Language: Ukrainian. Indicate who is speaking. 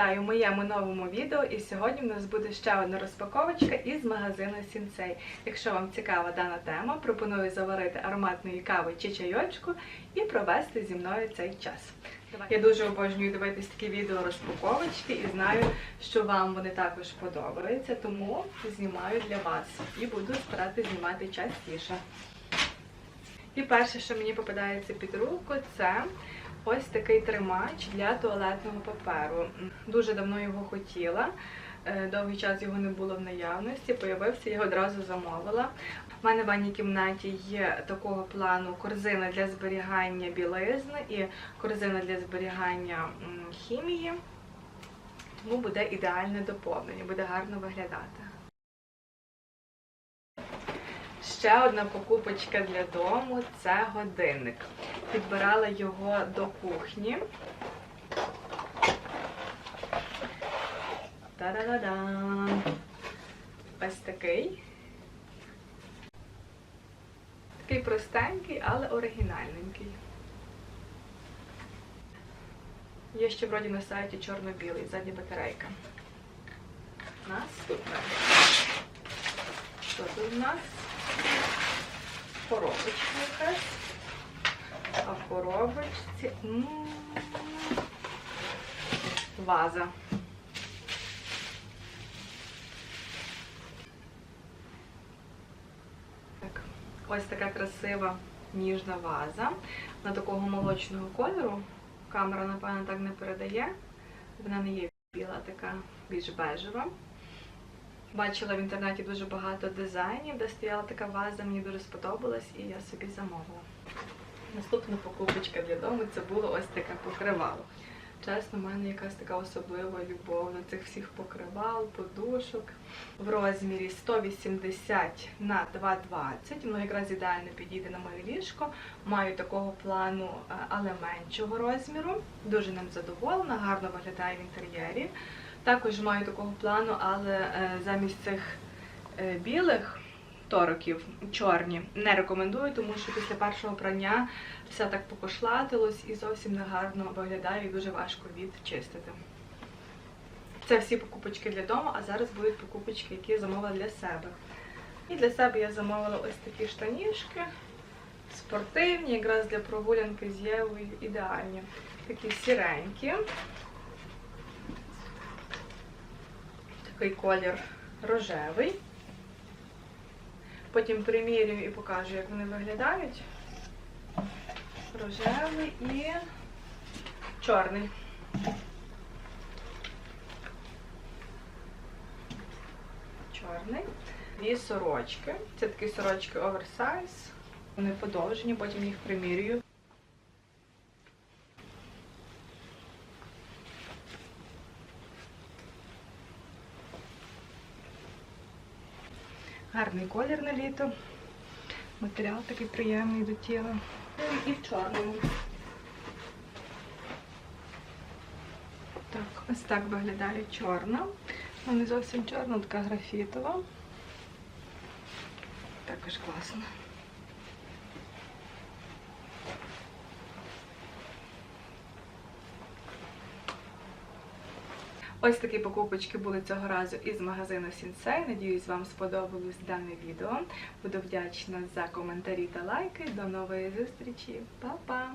Speaker 1: Вітаю в моєму новому відео. І сьогодні в нас буде ще одна розпаковочка із магазину Сінцей. Якщо вам цікава дана тема, пропоную заварити ароматної кави чи чайочку і провести зі мною цей час. Я дуже обожнюю дивитись такі відео розпаковочки і знаю, що вам вони також подобаються, тому знімаю для вас і буду старатися знімати частіше. І перше, що мені попадається під руку, це ось такий тримач для туалетного паперу. Дуже давно його хотіла. е, Довгий час його не було в наявності, появився, я одразу замовила. У мене в ванній кімнаті є такого плану корзина для зберігання білизни і корзина для зберігання хімії. Тому буде ідеальне доповнення, буде гарно виглядати. Ще одна покупочка для дому це годинник. Підбирала його до кухні. Та-да-да-дам! Ось такий. Такий простенький, але оригінальненький. Є ще вроді на сайті чорно-білий, ззаді батарейка. Наступне. Що тут у нас? Коробочка якась. А в коробочці ваза. Так. Ось така красива ніжна ваза. На такого молочного кольору. Камера, напевно, так не передає. Вона не є біла, така більш бежева. Бачила в інтернеті дуже багато дизайнів, де стояла така ваза, мені дуже сподобалась і я собі замовила. Наступна покупочка для дому це було ось таке покривало. Чесно, в мене якась така особлива любов до цих всіх покривал, подушок. В розмірі 180 на 220. Воно якраз ідеально підійде на моє ліжко. Маю такого плану, е, але меншого розміру. Дуже ним задоволена, гарно виглядає в інтер'єрі. Також маю такого плану, але е, замість цих е, білих тороків чорні не рекомендую, тому що після першого прання все так покошлатилось і зовсім негарно виглядає і дуже важко відчистити. Це всі покупочки для дому, а зараз будуть покупочки, які я замовила для себе. І для себе я замовила ось такі штанішки. Спортивні, якраз для прогулянки з Євою ідеальні. Такі сіренькі. Такий колір рожевий. Потім примірюю і покажу, як вони виглядають. Рожевий і чорний. Чорний. Дві сорочки. Це такі сорочки оверсайз. Вони подовжені, потім їх примірюю. Гарний колір на літо. Матеріал такий приємний до тіла. І в чорному. Так, ось так виглядає чорна. Вона не зовсім чорна, така графітова. Також класно. Ось такі покупочки були цього разу із магазину Сінсей. Надіюсь, вам сподобалось дане відео. Буду вдячна за коментарі та лайки. До нової зустрічі. Па-па!